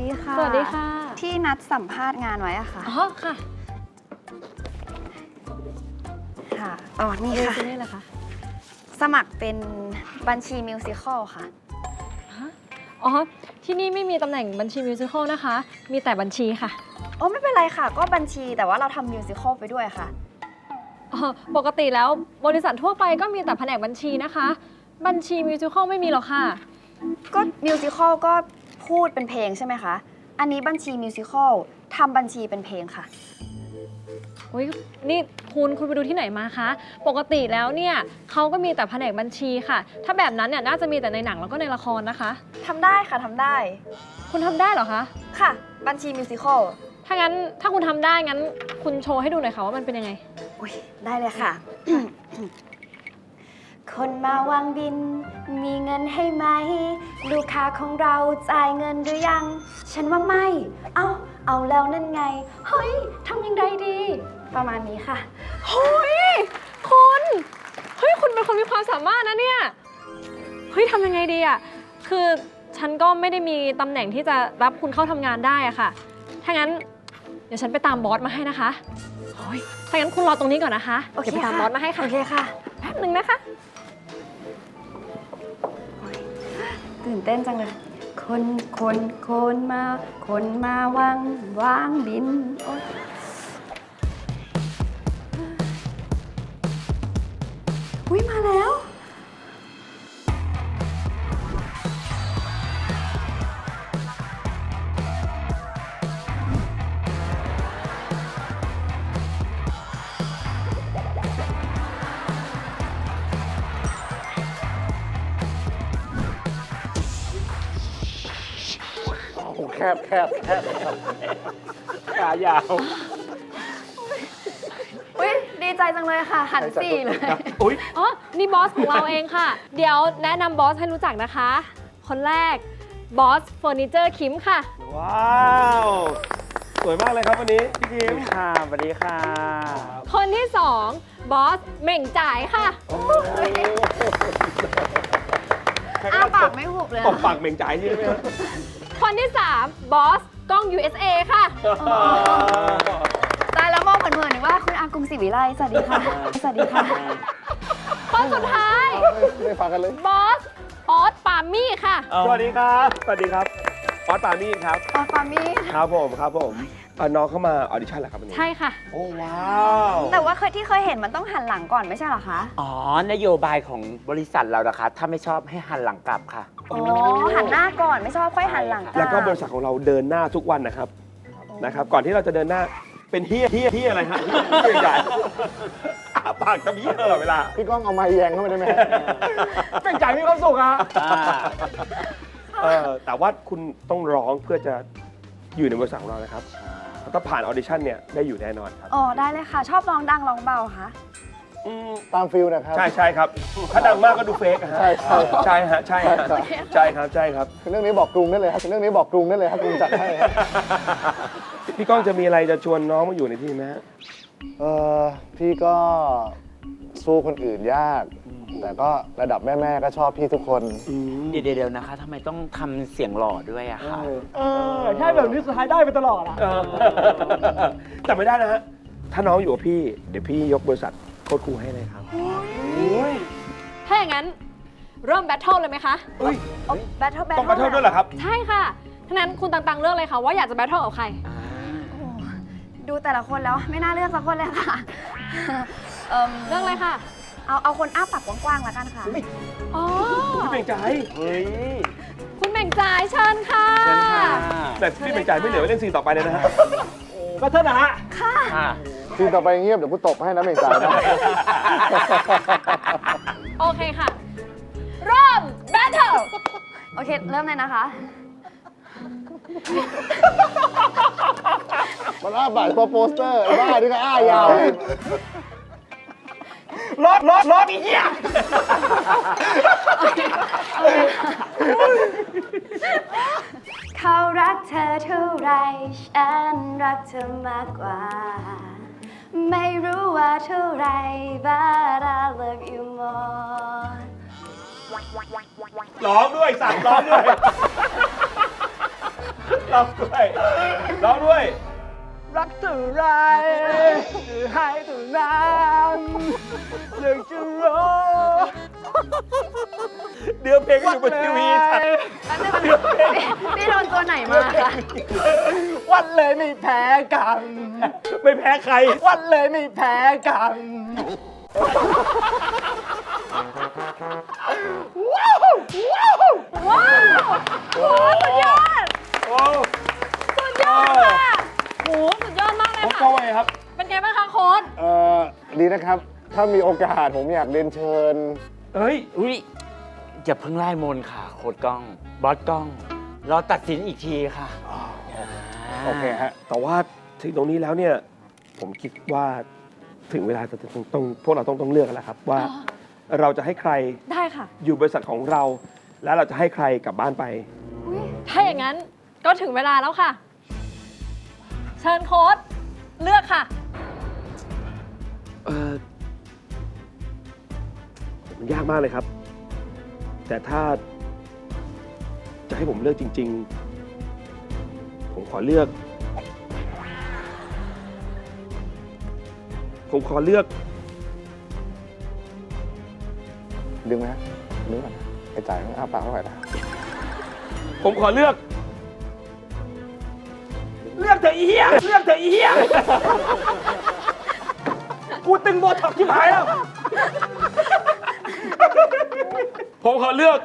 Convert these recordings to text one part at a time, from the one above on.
ดีค่ะ สวัสดีค่ะ ที่นัดสัมภาษณ์งานไว้อะค่ะ อ๋อ ค่ะ ค่ะ อ๋อ นี่นี่ค่ะคือนี่แหละค่ะ สมัครเป็นบัญชีมิวสิควลค่ะ อ๋อ ที่นี่ไม่มีตำแหน่งบัญชีมิวสิควลนะคะ มีแต่บัญชีค่ะ โอ้ไม่เป็นไรค่ะ ก็บัญชีแต่ว่าเราทำมิวสิควลไปด้วยค่ะอ๋อปกติแล้วบริษัททั่วไปก็มีแต่แผนกบัญชีนะคะ บัญชีมิวสิควลไม่มีหรอกค่ะ ก็มิวสิควลก็ พูดเป็นเพลงใช่ไหมคะ อันนี้บัญชีมิวสิควลทำบัญชีเป็นเพลงค่ะ อุ้ยนี่คุณคุณไปดูที่ไหนมาคะ ปกติแล้วเนี่ยเขาก็มีแต่แผนกบัญชีค่ะ ถ้าแบบนั้นเนี่ยน่าจะมีแต่ในหนังแล้วก็ในละครนะคะ ทำได้ค่ะทำได้ คุณทำได้เหรอคะ ค่ะ บัญชีมิวสิควลถ้างั้นถ้าคุณทำได้งั้น คุณโชว์ให้ดูหน่อยค่ะว่ามันเป็นยังไงอุ๊ยได้เลยค่ะ คนมาวางบิน มีเงินให้ไหม ลูกค้าของเราจ่ายเงินหรือยัง ฉันว่าไม่ เอาเอาแล้วนั่นไง เฮ้ยทำยังไงดี ประมาณนี้ค่ะ เฮ้ยคุณเฮ้ยคุณเป็นคนมีความสามารถนะเนี่ยเฮ้ยทำยังไงดีอะคือฉันก็ไม่ได้มีตำแหน่งที่จะรับคุณเข้าทำงานได้อะค่ะ ถ้างั้น เดี๋ยวฉันไปตามบอสมาให้นะคะเฮ้ยถ้างั้นคุณรอตรงนี้ก่อนนะคะโอเคดี๋ยวไปตามค่ะ บอสมาให้ค่ะ โอเคค่ะ แป๊บหนึ่งนะคะ ตื่นเต้นจังเลย คนคนคนมา คนมาวางวางบินโอ๊ยอุ้ยมาแล้ว บแคบแคบขายาว อุ้ยดีใจจังเลยค่ะ หันสี่เลย อุ้ยอ๋อ นี่บอสของเราเองค่ะ เดี๋ยวแนะนำบอสให้รู้จักนะคะ คนแรกบอสเฟอร์นิเจอร์คิมค่ะ ว้าว สวยมากเลยครับวันนี้ พี่คิมค่ะสวัสดีค่ะ คนที่สองบอสเหม่งจ่ายค่ะ อ้าปากไม่หุบเลยตบปากเหม่งจ่ายใช่ไหมครับ คนที่สามบอส กล้อง USA ค่ะ ตายแล้วมองเหมือนๆนึกว่าคุณอากรุงศรีวิไลสวัสดีค่ะ สวัสดีค่ะ คนสุดท้าย ไม่ฟังกันเลย บอส ออสปามี่ค่ะ สวัสดีครับ สวัสดีครับออสปามี่ครับปาฟามี่ ครับผม ครับผมอะน้องเข้ามาออดิชั่นเหรอครับวันนี้ ใช่ค่ะ โอ้ว้าวแต่ว่าเคยที่เคยเห็นมันต้องหันหลังก่อนไม่ใช่เหรอคะ อ๋อ นโยบายของบริษัทเรานะคะ ถ้าไม่ชอบให้หันหลังกลับค่ะ อ๋อหันหน้าก่อนไม่ชอบค่อยหันหลังแล้วก็บริษัทของเราเดินหน้าทุกวันนะครับนะครับ ก่อนที่เราจะเดินหน้าเป็นเฮียเฮียเฮียอะไรฮะเหม่งจ่ายอ้าปากทำเฮียตลอดเวลาพี่ก้องเอาไม้แยงเข้ามาได้ไหมเหม่งจ่ายมีความสุขอะอ่าเออแต่ว่าคุณต้องร้องเพื่อจะอยู่ในบริษัทของเรานะครับแล้วก็ผ่านออดิชั่นเนี่ยได้อยู่แน่นอนครับอ๋อได้เลยค่ะ ชอบร้องดังร้องเบาคะ อืมตามฟิลนะครับ ใช่ใช่ครับ ถ้าดังมากก็ดูเฟกอะฮะใช่ใช่ใช่ฮะใช่ฮะใช่ใช่ครับใช่ครับ เรื่องนี้บอกกรุงได้เลยครับเรื่องนี้บอกกรุงได้เลยครับกรุงจัดให้ครับพี่ก้องจะมีอะไรจะชวนน้องมาอยู่ในที่ไหมฮะเออพี่ก็สู้คนอื่นยาก แต่ก็ระดับแม่ๆก็ชอบพี่ทุกคนเดี๋ยวเดี๋ยวๆนะคะทำไมต้องทำเสียงหล่อด้วยอะคะเออใช่แบบนี้สุดท้ายได้ไปตลอดอะแต่ไม่ได้นะฮะ ถ้าน้องอยู่กับพี่ เดี๋ยวพี่ยกบริษัท โคตรครูให้เลยครับ ถ้าอย่างนั้นเริ่มแบทเทิลเลยไหมคะ แบทเทิลแบทต้องมาเท่าด้วยเหรอครับ ใช่ค่ะถ้างั้นคุณตังๆเลือกเลยค่ะว่าอยากจะแบทเทิลกับใครอ่าดูแต่ละคนแล้วไม่น่าเลือกสักคนเลยค่ะเอิ่มเลือกเลยค่ะ เอาเอาคนอ้าปากกว้างๆแล้วกันค่ะ อ๋อ พี่เบ่งใจเฮ้ยคุณแบ่งจ่ายเชิญค่ะเชิญค่ะ แต่พี่เบ่งใจไม่เหลือไว้เล่นซีนต่อไปเลยนะฮะค่ะ ทีต่อไปเงียบเดี๋ยวกูตบให้นะเมงจ่ายนะ โอเคค่ะ เริ่มแบทเทิลโอเค เริ่มเลยนะคะ มันอ้าปากเฉพาะโปสเตอร์ไอ้บ้านี่ก็อ้ายาวรอดรอดรอดอีกเหี้ยเขารักเธอเท่าไร ฉันรักเธอมากกว่า ไม่รู้ว่าเท่าไร but I love you more ร้องด้วยสั่งร้องด้วยร้องด้วยร้องด้วย รักเท่าไรคือให้เท่านั้นอยากจะรู้เดือเพลงก็อยู่บนทีวีสัตว์พี่โดนตัวไหนมาคะวันเลยไม่แพ้กัน ไม่แพ้ใคร วันเลยไม่แพ้กันโอ้สุดยอดโอ้สุดยอดค่ะโหสุดยอดมากเลยผมค่ะก็ว่าไงครับ เป็นไงบ้างคะโค้ดเอ่อดีนะครับ ถ้ามีโอกาสผมอยากเรียนเชิญเฮ้ยอุ้ยอย่าเพิ่งไล่มนต์ค่ะ โคดกล้อง บอสกล้อง รอตัดสินอีกทีค่ะาโอเคฮะ แต่ว่าถึงตรงนี้แล้วเนี่ย ผมคิดว่าถึงเวลาจะต้องต้องพวกเราต้องต้องเลือกกันแล้วครับว่า เราจะให้ใครได้ค่ะ อยู่บริษัทของเรา และเราจะให้ใครกลับบ้านไป ถ้าอย่างนั้นก็ถึงเวลาแล้วค่ะ เชิญโค้ดเลือกค่ะ เออมันยากมากเลยครับ แต่ถ้าจะให้ผมเลือกจริง ๆ ผมขอเลือก ผมขอเลือก ดึงไหมฮะดึงก่อนนะไอ้จ่ายองอ้าปากเท่าไหร่นะผมขอเลือก เลือกเถอะอีเหี้ยเลือกเถอะอีเหี้ยกูตึงโบท็อกที่หายแล้ว ผมขอเลือก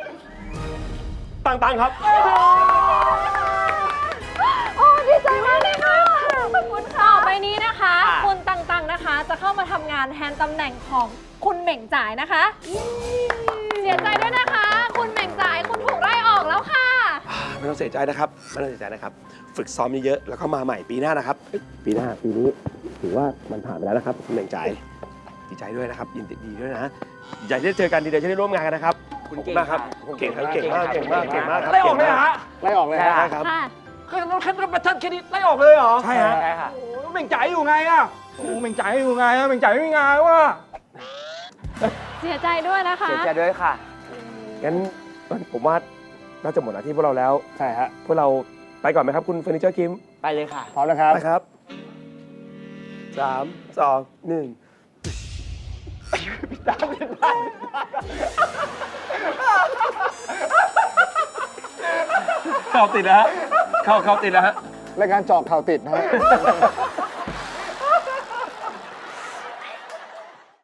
ตังๆครับ โอ้ดีใจมากเลยค่ะขอบคุณค่ะต่อไปนี้นะคะ จะเข้ามาทำงานแทนตำแหน่งของคุณเหม่งจ่ายนะคะ เสียใจด้วยนะคะ คุณเหม่งจ่ายคุณถูกไล่ออกแล้วค่ะ ไม่ต้องเสียใจนะครับไม่ต้องเสียใจนะครับ ฝึกซ้อมเยอะๆแล้วก็มาใหม่ปีหน้านะครับ ปีหน้าปีนี้ถือว่ามันผ่านไปแล้วนะครับคุณเหม่งใจายดีใจด้วยนะครับยินดีด้วยนะดีใจที่ได้เจอกันดีใจที่ได้ร่วมงานกันนะครับคุณขอบเก่งมากครับค่ะเก่งครับเก่งมากเก่เก่งงมากค่ะเก่งมากครับไล่ออกเลยฮะไล่ออกเลยฮะใช่ครับ ค่ะ คือต้องแค่ประทัดเครดิตไล่ออกเลยเหรอใช่ฮะ ใช่ค่ะ โอ้โหเหม่งจ่ายอยู่ไงอะโอ้โหเหม่งจ่ายอยู่ไงอะเหม่งจ่ายไม่มีงานวะเสียใจด้วยนะคะ เสียใจด้วยค่ะ งั้นผมว่าน่าจะหมดหน้าที่พวกเราแล้ว ใช่ฮะ พวกเราไปก่อนไหมครับคุณเฟอร์นิเจอร์คิมไปเลยค่ะ พร้อมนะครับ ไปครับสามสองหนึ่งเข้าติดแล้วฮะ เข้าเข้าติดแล้วฮะ รายการเจาะข่าวติดนะฮะ